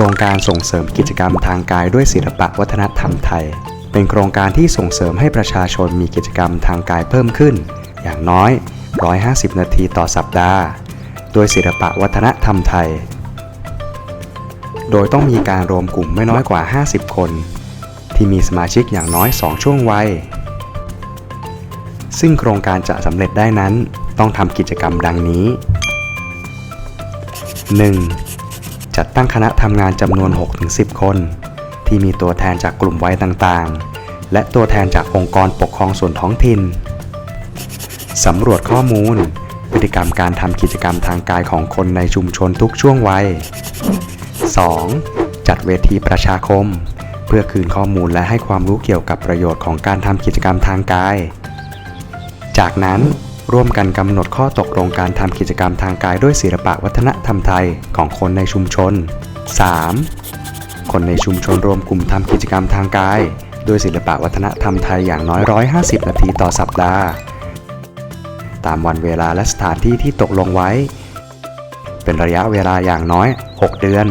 รงการส่งเสริมกิจกรรมทางกายด้วยศิลปะวัฒนธรรมไทย เป็นโครงการที่ส่งเสริมให้ประชาชนมีกิจกรรมทางกายเพิ่มขึ้น อย่างน้อย 150 นาทีต่อสัปดาห์ โดยศิลปะวัฒนธรรมไทย โดยต้องมีการรวมกลุ่มไม่น้อยกว่า 50 คน ที่มีสมาชิกอย่างน้อย 2 ช่วงวัย ซึ่งโครงการจะสำเร็จได้นั้น ต้องทำกิจกรรมดังนี้ 1. จัดตั้งคณะทำงานจำนวน 6-10 คน ที่มีตัวแทนจากกลุ่มวัยต่างๆ และตัวแทนจากองค์กรปกครองส่วนท้องถิ่นสำรวจข้อมูล พฤติกรรมการทำกิจกรรมทางกายของคนในชุมชนทุกช่วงวัย 2. จัดเวทีประชาคม เพื่อคืนข้อมูลและให้ความรู้เกี่ยวกับประโยชน์ของการทำกิจกรรมทางกาย จากนั้น ร่วมกันกำหนดข้อตกลงการทำกิจกรรมทางกายด้วยศิลปะวัฒนธรรมไทยของคนในชุมชน 3. คนในชุมชนรวมกลุ่มทำกิจกรรมทางกาย ด้วยศิลปะวัฒนธรรมไทยอย่างน้อย 150 นาทีต่อสัปดาห์ ตามวันเวลาและสถานที่ที่ตกลงไว้ เป็นระยะเวลาอย่างน้อย 6 เดือน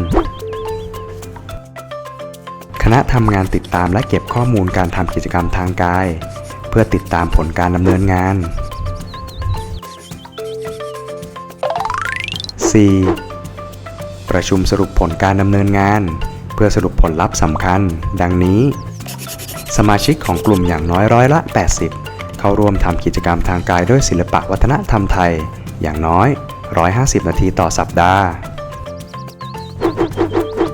คณะทำงานติดตามและเก็บข้อมูลการทำกิจกรรมทางกาย เพื่อติดตามผลการดำเนินงาน 4. ประชุมสรุปผลการดำเนินงาน เพื่อสรุปผลลัพธ์สำคัญ ดังนี้ สมาชิกของกลุ่มอย่างน้อยร้อยละ 80 เข้าร่วมทำกิจกรรมทางกายด้วยศิลปะวัฒนธรรมไทย อย่างน้อย 150 นาทีต่อสัปดาห์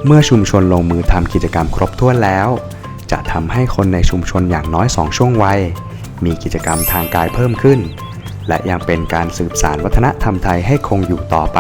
เมื่อชุมชนลงมือทำกิจกรรมครบถ้วนแล้ว จะทำให้คนในชุมชนอย่างน้อย 2 ช่วงวัย มีกิจกรรมทางกายเพิ่มขึ้น และยังเป็นการสืบสานวัฒนธรรมไทยให้คงอยู่ต่อไป